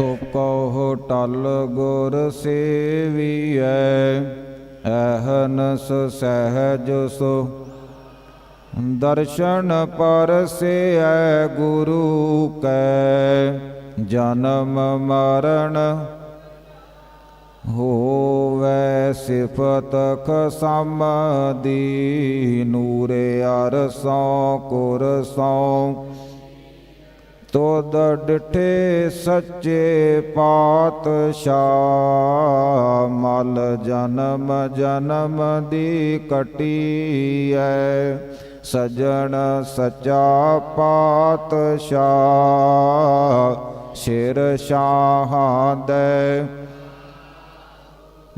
ਸੋ ਕਹੋ ਟਲ ਗੁਰ ਸੇਵੀਐ, ਅਹਨਸ ਸਹਿਜ ਸੋ। ਦਰਸ਼ਨ ਪਰਸੈ ਗੁਰੂ ਕੈ, ਜਨਮ ਮਰਨ ਹੋਵੇ ਸਿਫਤ ਖਸਮ ਦੀ ਨੂਰੇ ਅਰਸੋਂ, ਕੁਰਸੋਂ ਤੋਦ ਡਿਠੇ ਸੱਚੇ ਪਾਤਸ਼ਾਹ, ਮਲ ਜਨਮ ਜਨਮ ਦੀ ਕਟੀ ਕਟੀਐ। ਸਜਣ ਸਚਾ ਪਾਤਸ਼ਾਹ, ਸ਼ੇਰ ਸ਼ਾਹਾਂ ਦੇ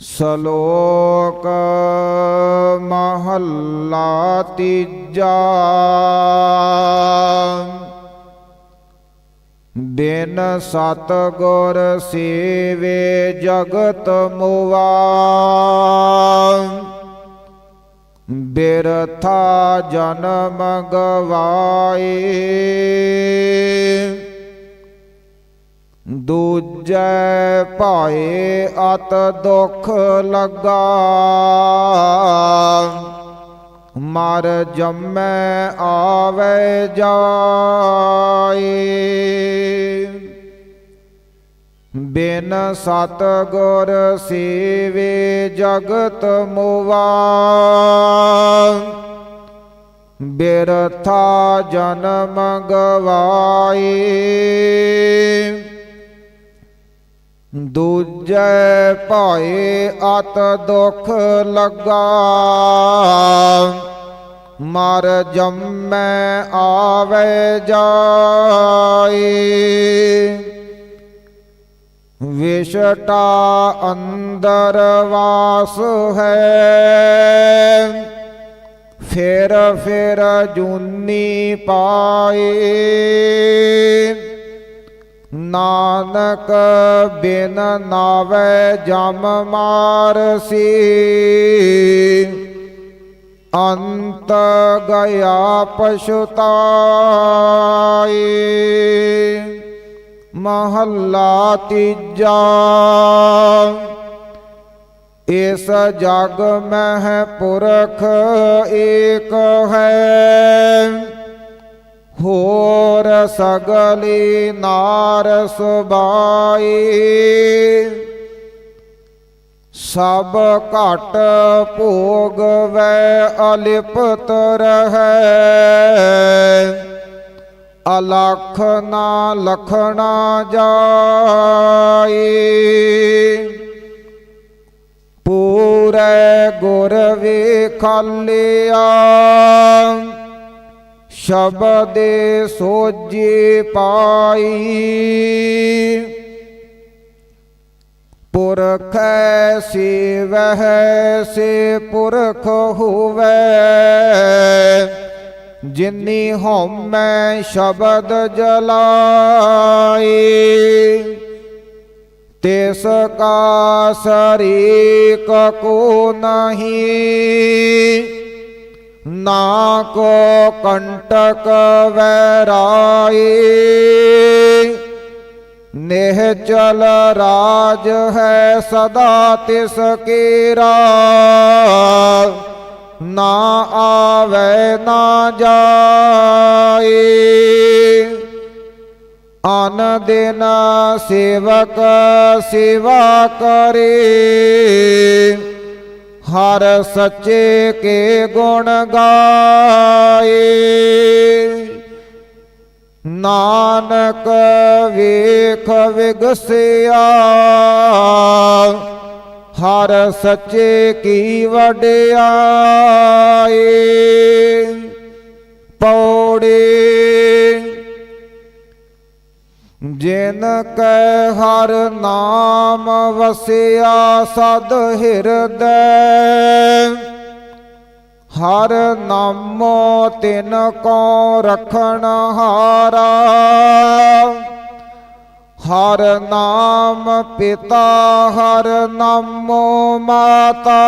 ਸ਼ਲੋਕ ਮਹੱਲਾ ਤੀਜਾ। ਬਿਨ ਸਤ ਗੁਰ ਸੇਵੇ ਜਗਤ ਮੁਆ। ਬਿਰਥਾ ਜਨਮ ਗਵਾਏ। ਦੂਜੈ ਭਾਏ ਅਤ ਦੁਖ ਲੱਗਾ। ਮਰ ਜੰਮੈ ਆਵੇ ਜਾਏ। ਬਿਨ ਸਤ ਗੁਰ ਸੇਵੇ ਜਗਤ ਮੁਆ ਬਿਰਥਾ ਜਨਮ ਗਵਾਏ। ਦੂਜੈ ਭਾਏ ਅਤ ਦੁਖ ਲੱਗਾ। ਮਰ ਜੰਮੈ ਆਵੇ ਜਾਏ। ਵਿਸ਼ਟਾ ਅੰਦਰ ਵਾਸ ਹੈ। ਫਿਰ ਫਿਰ ਜੂਨੀ ਪਾਏ। ਨਾਨਕ ਬਿਨ ਨਾਵੇ ਜਮ ਮਾਰਸੀ ਅੰਤ ਗਿਆ ਪਛੁਤਾਈ ਮਹੱਲਾ ਤੀਜਾ। ਇਸ ਜਗ ਮਹਿ ਪੁਰਖ ਏਕ ਹੈ। ਹੋਰ ਸਗਲੀ ਨਾਰ ਸੁਬਾਈ ਸਭ ਘਟ ਭੋਗ ਵੈ ਅਲਿਪਤ ਰਹੈ। ਅਲਖ ਨਾ ਲਖਣਾ ਜਾਈ। ਪੂਰੇ ਗੁਰ ਵੇਖਾਲਿਆ ਸ਼ਬਦ ਸੋਜੀ ਪਾਈ। ਪੁਰਖ ਸਿਵਹਿ ਸੇ ਪੁਰਖ ਹੋਵੇ। ਜਿਨੀ ਹਉਮੈ ਸ਼ਬਦ ਜਲਾਈ ਤਿਸ ਕਾ ਸਰੀਕ ਕੋ ਨਹੀਂ। ਨਾ ਕੋ ਕੰਟਕ ਵੈਰਾਈ, ਨੇਹ ਚਲ ਰਾਜ ਹੈ ਸਦਾ ਤਿਸ ਕੀਰਾ ਨਾ ਆਵੇ ਨਾ ਜਾਏ ਅਨ ਦਿਨ ਸੇਵਕ ਸੇਵਾ ਕਰੇ ਹਰ ਸੱਚੇ ਕੇ ਗੁਣ ਗਾਏ। ਨਾਨਕ ਵੇਖ ਵਿਗਸਿਆ ਹਰ ਸੱਚੇ ਕੀ ਵਡਿਆਈ ਪੌੜੇ ਜਿਨ ਕੈ ਹਰ ਨਾਮ ਵਸਿਆ ਸਦ ਹਿਰਦੈ, ਹਰ ਨਾਮੋ ਤਿਨ ਕੋ ਰਖਣ ਹਾਰਾ, ਹਰ ਨਾਮ ਪਿਤਾ ਹਰ ਨਾਮੋ ਮਾਤਾ,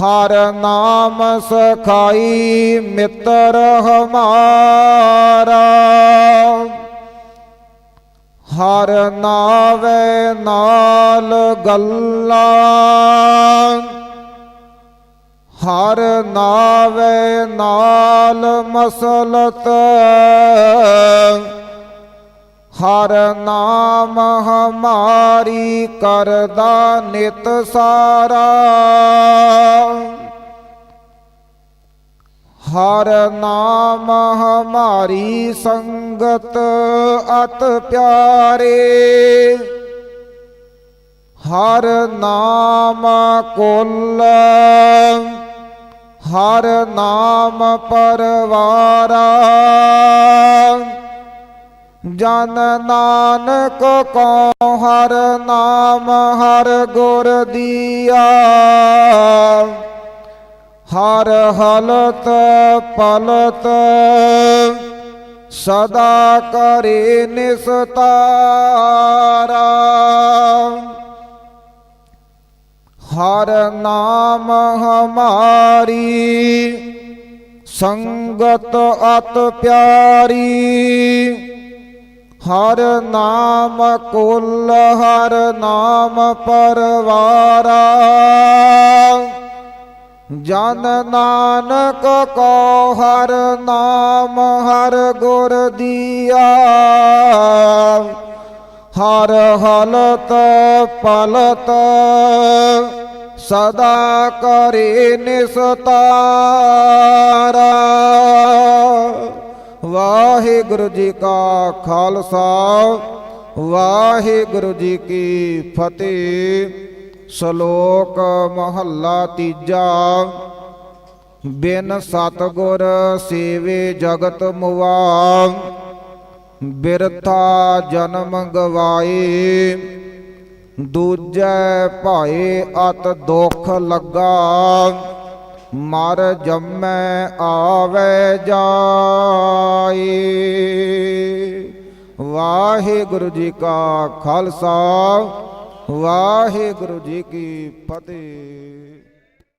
ਹਰ ਨਾਮ ਸਖਾਈ ਮਿੱਤਰ ਹਮਾਰਾ। ਹਰ ਨਾਵੇ ਨਾਲ ਗੱਲਾਂ ਹਰ ਨਾਵੇ ਨਾਲ ਮਸਲਤ ਹਰ ਨਾਮ ਹਮਾਰੀ ਕਰਦਾ ਨਿਤ ਸਾਰਾ। ਹਰ ਨਾਮ ਹਮਾਰੀ ਸੰਗਤ ਅਤ ਪਿਆਰੇ। ਹਰ ਨਾਮ ਕੁਲ, ਹਰ ਨਾਮ ਪਰਵਾਰਾ। ਜਨ ਨਾਨਕ ਕੋ ਹਰ ਨਾਮ ਹਰ ਗੁਰ ਦੀਆ। ਹਰ ਹਲਤ ਪਲਤ, ਸਦਾ ਕਰੇ ਨਿਸਤਾਰਾ। ਹਰ ਨਾਮ ਹਮਾਰੀ, ਸੰਗਤ ਅਤ ਪਿਆਰੀ। ਹਰ ਨਾਮ ਕੁਲ, ਹਰ ਨਾਮ ਪਰਵਾਰਾ। ਜਨ ਨਾਨਕ ਕੋ ਹਰ ਨਾਮ ਹਰ ਗੁਰ ਦੀਆ। ਹਰ ਹਲਤ ਪਲਤ ਸਦਾ ਕਰੇ ਨਿਸਤਾਰਾ। ਵਾਹਿਗੁਰੂ ਜੀ ਕਾ ਖਾਲਸਾ, ਵਾਹਿਗੁਰੂ ਜੀ ਕੀ ਫਤਿਹ। ਸ਼ਲੋਕ ਮਹੱਲਾ ਤੀਜਾ। ਬਿਨ ਸਤਗੁਰ ਸੇਵੇ ਜਗਤ ਮੁਆ। ਬਿਰਥਾ ਜਨਮ ਗਵਾਏ। ਦੂਜੈ ਭਾਏ ਅਤ ਦੁਖ ਲੱਗਾ। ਮਰ ਜੰਮੈ ਆਵੇ ਜਾਏ। ਵਾਹਿਗੁਰੂ ਜੀ ਕਾ ਖਾਲਸਾ। ਵਾਹਿਗੁਰੂ ਜੀ ਕੀ ਫਤਿਹ।